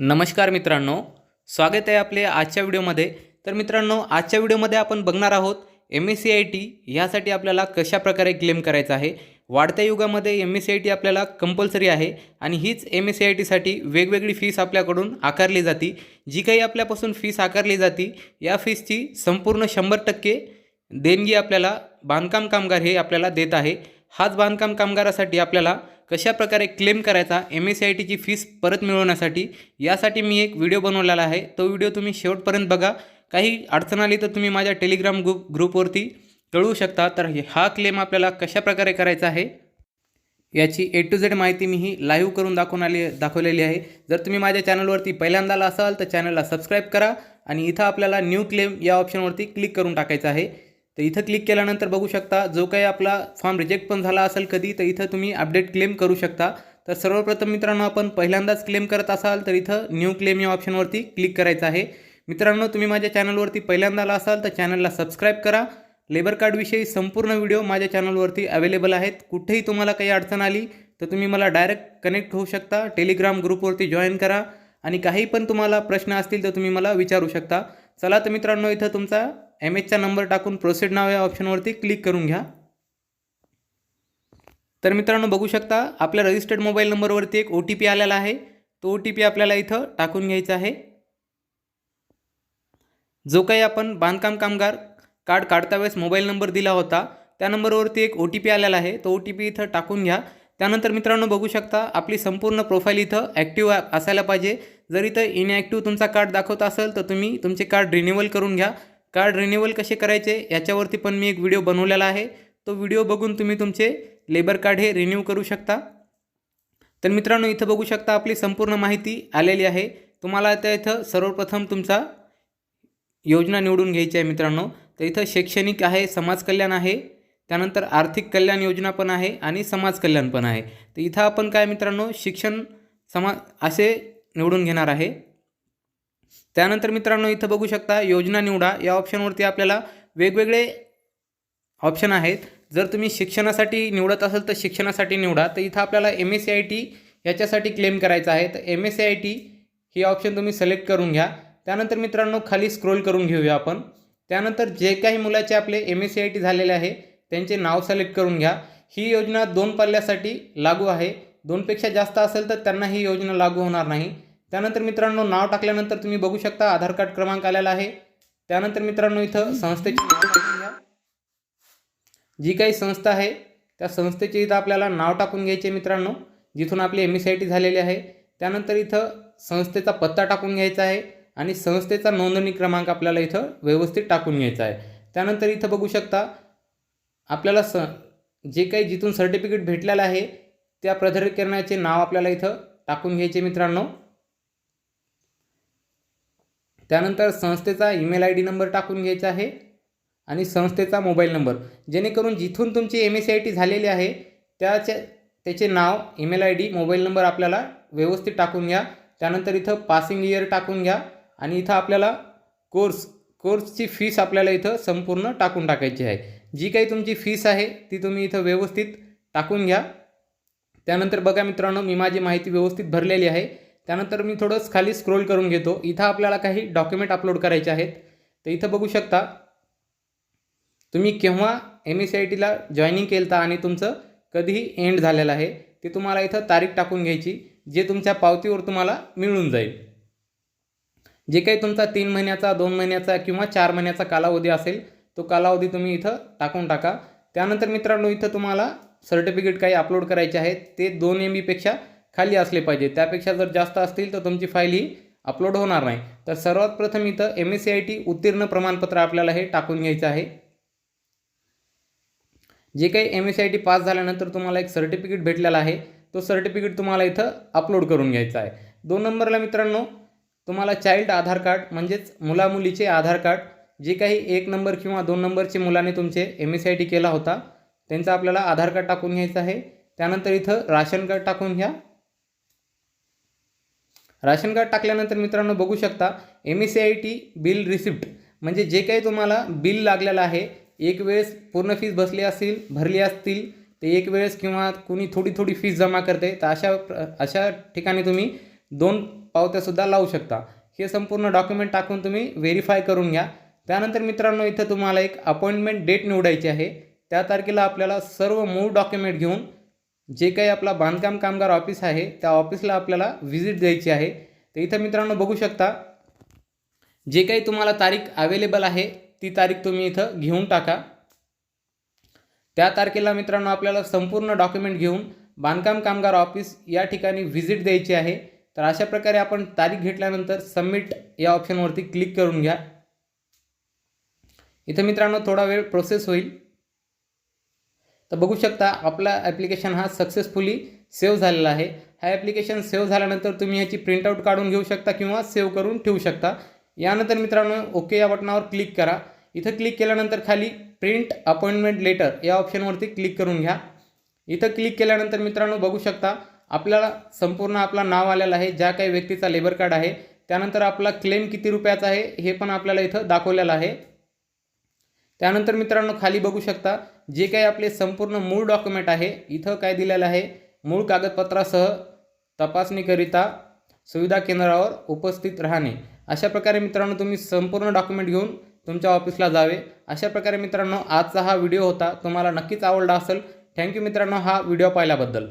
नमस्कार मित्रांनो स्वागत आहे आपले आजच्या व्हिडिओमध्ये. तर मित्रांनो आजच्या व्हिडिओमध्ये आपण बघणार आहोत M S C I T ह्यासाठी आपल्याला कशाप्रकारे क्लेम करायचं आहे? वाढत्या युगामध्ये M S C I T आपल्याला कंपल्सरी आहे आणि हीच एम एस सी आय टीसाठी वेगवेगळी फीस आपल्याकडून आकारली जाते. जी काही आपल्यापासून फीस आकारली जाते या फीसची संपूर्ण शंभर टक्के देणगी आपल्याला बांधकाम कामगार हे आपल्याला देत आहे. हाच बांधकाम कामगारासाठी आपल्याला कशा प्रकारे क्लेम करायचा एम एस सी आय टीची फीस परत मिळवण्यासाठी यासाठी मी एक व्हिडिओ बनवलेला आहे. तो व्हिडिओ तुम्ही शेवटपर्यंत बघा. काही अडचण आली तर तुम्ही माझ्या टेलिग्राम ग्रुप ग्रुपवरती कळवू शकता. तर हे- हा क्लेम आपल्याला कशा प्रकारे करायचा आहे याची ए टू झेड माहिती मी ही लाईव्ह करून दाखवून आली दाखवलेली आहे. जर तुम्ही माझ्या चॅनलवरती पहिल्यांदा आला असाल तर चॅनलला सबस्क्राईब करा. आणि इथं आपल्याला न्यू क्लेम या ऑप्शनवरती क्लिक करून टाकायचं आहे. तर इथं क्लिक केल्यानंतर बघू शकता जो काही आपला फॉर्म रिजेक्ट पण झाला असेल कधी तर इथं तुम्ही अपडेट क्लेम करू शकता. तर सर्वप्रथम मित्रांनो आपण पहिल्यांदाच क्लेम करत असाल तर इथं न्यू क्लेम या ऑप्शनवरती क्लिक करायचं आहे. मित्रांनो तुम्ही माझ्या चॅनलवरती पहिल्यांदा आला असाल तर चॅनलला सबस्क्राईब करा. लेबर कार्डविषयी संपूर्ण व्हिडिओ माझ्या चॅनलवरती अवेलेबल आहेत. कुठेही तुम्हाला काही अडचण आली तर तुम्ही मला डायरेक्ट कनेक्ट होऊ शकता. टेलिग्राम ग्रुपवरती जॉईन करा. आणि काही पण तुम्हाला प्रश्न असतील तर तुम्ही मला विचारू शकता. चला तर मित्रांनो इथं तुमचा एम एचचा नंबर टाकून प्रोसेड नाव या ऑप्शनवरती क्लिक करून घ्या. तर मित्रांनो बघू शकता आपल्या रजिस्टर्ड मोबाईल नंबरवरती एक ओ टी पी आलेला आहे. तो ओ टी पी आपल्याला इथं टाकून घ्यायचा आहे. जो काही आपण बांधकाम कामगार कार्ड काढता वेळेस मोबाईल नंबर दिला होता त्या नंबरवरती एक ओ टी पी आलेला आहे. तो ओ टी पी इथं टाकून घ्या. त्यानंतर मित्रांनो बघू शकता आपली संपूर्ण प्रोफाईल इथं ॲक्टिव्ह असायला पाहिजे. जर इथं इनॲक्टिव्ह तुमचा कार्ड दाखवत असेल तर तुम्ही तुमचे कार्ड रिन्युअल करून घ्या. कार्ड रिन्युअल कसे करायचे याच्यावरती पण मी एक व्हिडिओ बनवलेला आहे. तो व्हिडिओ बघून तुम्ही तुमचे लेबर कार्ड हे रिन्यू करू शकता. तर मित्रांनो इथं बघू शकता आपली संपूर्ण माहिती आलेली आहे. तुम्हाला त्या इथं सर्वप्रथम तुमचा योजना निवडून घ्यायची आहे मित्रांनो. तर इथं शैक्षणिक आहे समाज कल्याण आहे त्यानंतर आर्थिक कल्याण योजना पण आहे आणि समाज कल्याण पण आहे. तर इथं आपण काय मित्रांनो शिक्षण समा असे निवडून घेणार आहे. त्यानंतर मित्रांनो इथं बघू शकता योजना निवडा. या ऑप्शनवरती आपल्याला वेगवेगळे ऑप्शन आहेत. जर तुम्ही शिक्षणासाठी निवडत असाल तर शिक्षणासाठी निवडा. तर इथं आपल्याला M S C I T याच्यासाठी क्लेम करायचं आहे. तर M S C I T हे ऑप्शन तुम्ही सिलेक्ट करून घ्या. त्यानंतर मित्रांनो खाली स्क्रोल करून घेऊया आपण. त्यानंतर जे काही मुलाचे आपले M S C I T झालेले आहे त्यांचे नाव सिलेक्ट करून घ्या. ही योजना दोन पल्ल्यासाठी लागू आहे. दोनपेक्षा जास्त असेल तर त्यांना ही योजना लागू होणार नाही. त्यानंतर मित्रांनो नाव टाकल्यानंतर तुम्ही बघू शकता आधार कार्ड क्रमांक आलेला आहे. त्यानंतर मित्रांनो इथं संस्थेचे नाव टाकून घ्या. जी काही संस्था आहे त्या संस्थेचे इथं आपल्याला नाव टाकून घ्यायचे मित्रांनो. जिथून आपली एम एस आय टी झालेली आहे. त्यानंतर इथं संस्थेचा पत्ता टाकून घ्यायचा आहे आणि संस्थेचा नोंदणी क्रमांक आपल्याला इथं व्यवस्थित टाकून घ्यायचा आहे. त्यानंतर इथं बघू शकता आपल्याला स जे काही जिथून सर्टिफिकेट भेटलेलं आहे त्या प्राधिकरणाचे नाव आपल्याला इथं टाकून घ्यायचे मित्रांनो. त्यानंतर संस्थेचा ईमेल आय डी नंबर टाकून घ्यायचा आहे आणि संस्थेचा मोबाईल नंबर. जेणेकरून जिथून तुमची M S C I T झालेली आहे त्याचे त्याचे नाव email I D mobile number आपल्याला व्यवस्थित टाकून घ्या. त्यानंतर इथं पासिंग इयर टाकून घ्या आणि इथं आपल्याला कोर्स कोर्सची फीस आपल्याला इथं संपूर्ण टाकून टाकायची आहे. जी काही तुमची फीस आहे ती तुम्ही इथं व्यवस्थित टाकून घ्या. त्यानंतर बघा मित्रांनो मी माझी माहिती व्यवस्थित भरलेली आहे. त्यानंतर मी थोडंच खाली स्क्रोल करून घेतो. इथं आपल्याला काही डॉक्युमेंट अपलोड करायचे आहेत. तर इथं बघू शकता तुम्ही केव्हा एम एस सी आय टीला जॉईनिंग केलं आणि तुमचं कधीही एंड झालेलं आहे ते तुम्हाला इथं तारीख टाकून घ्यायची जे तुमच्या पावतीवर तुम्हाला मिळून जाईल. जे काही तुमचा तीन महिन्याचा दोन महिन्याचा किंवा चार महिन्याचा कालावधी असेल तो कालावधी तुम्ही इथं टाकून टाका. त्यानंतर मित्रांनो इथं तुम्हाला सर्टिफिकेट काही अपलोड करायचे आहेत ते दोन एम बीपेक्षा खाली असले पाहिजे. त्यापेक्षा जर जास्त असतील तर तुमची फाईल ही अपलोड होणार नाही. तर सर्वात प्रथम इथं M S C I T उत्तीर्ण प्रमाणपत्र आपल्याला हे टाकून घ्यायचं आहे. जे काही M S C I T pass झाल्यानंतर तुम्हाला एक सर्टिफिकेट भेटलेला आहे. तो सर्टिफिकेट तुम्हाला इथं अपलोड करून घ्यायचा आहे. दोन नंबरला मित्रांनो तुम्हाला चाइल्ड आधार कार्ड म्हणजेच मुलामुलीचे आधार कार्ड जे काही एक नंबर किंवा दोन नंबरचे मुलाने तुमचे M S C I T केला होता त्यांचा आपल्याला आधार कार्ड टाकून घ्यायचं आहे. त्यानंतर इथं राशन कार्ड टाकून घ्या. राशन कार्ड टाकल्यानंतर मित्रांनो बघू शकता M E C I T bill receipt म्हणजे जे काही तुम्हाला बिल लागलेलं आहे एक वेळेस पूर्ण फीस बसली असतील भरली असतील ते एक वेळेस किंवा कुणी थोडी थोडी फीस जमा करते तर अशा प्र- अशा ठिकाणी तुम्ही दोन पावत्यासुद्धा लावू शकता. हे संपूर्ण डॉक्युमेंट टाकून तुम्ही व्हेरीफाय करून घ्या. त्यानंतर मित्रांनो इथं तुम्हाला एक अपॉइंटमेंट डेट निवडायची आहे. त्या तारखेला आपल्याला सर्व मूळ डॉक्युमेंट घेऊन जे काही आपला बांधकाम कामगार ऑफिस आहे त्या ऑफिसला आपल्याला व्हिजिट द्यायची आहे. तर इथं मित्रांनो बघू शकता जे काही तुम्हाला तारीख अवेलेबल आहे ती तारीख तुम्ही इथं घेऊन टाका. त्या तारखेला मित्रांनो आपल्याला संपूर्ण डॉक्युमेंट घेऊन बांधकाम कामगार ऑफिस या ठिकाणी व्हिजिट द्यायची आहे. तर अशा प्रकारे आपण तारीख घेतल्यानंतर सबमिट या ऑप्शनवरती क्लिक करून घ्या. इथं मित्रांनो थोडा वेळ प्रोसेस होईल. तर बघू शकता आपला ॲप्लिकेशन हा सक्सेसफुली सेव्ह झालेला आहे. हा ॲप्लिकेशन सेव्ह झाल्यानंतर तुम्ही ह्याची प्रिंटआउट काढून घेऊ शकता किंवा सेव्ह करून ठेवू शकता. यानंतर मित्रांनो ओके या बटनावर क्लिक करा. इथं क्लिक केल्यानंतर खाली प्रिंट अपॉइंटमेंट लेटर या ऑप्शनवरती क्लिक करून घ्या. इथं क्लिक केल्यानंतर मित्रांनो बघू शकता आपल्याला संपूर्ण आपला नाव आलेलं आहे ज्या काही व्यक्तीचा लेबर कार्ड आहे त्यानंतर आपला क्लेम किती रुपयाचा आहे हे पण आपल्याला इथं दाखवलेलं आहे. त्यानंतर मित्रांनो खाली बघू शकता जे काही आपले संपूर्ण मूळ डॉक्युमेंट आहे इथं काय दिलेलं आहे? मूळ कागदपत्रासह तपासणीकरिता सुविधा केंद्रावर उपस्थित राहणे. अशा प्रकारे मित्रांनो तुम्ही संपूर्ण डॉक्युमेंट घेऊन तुमच्या ऑफिसला जावे. अशा प्रकारे मित्रांनो आजचा हा व्हिडिओ होता. तुम्हाला नक्कीच आवडला असेल. थँक्यू मित्रांनो हा व्हिडिओ पाहिल्याबद्दल.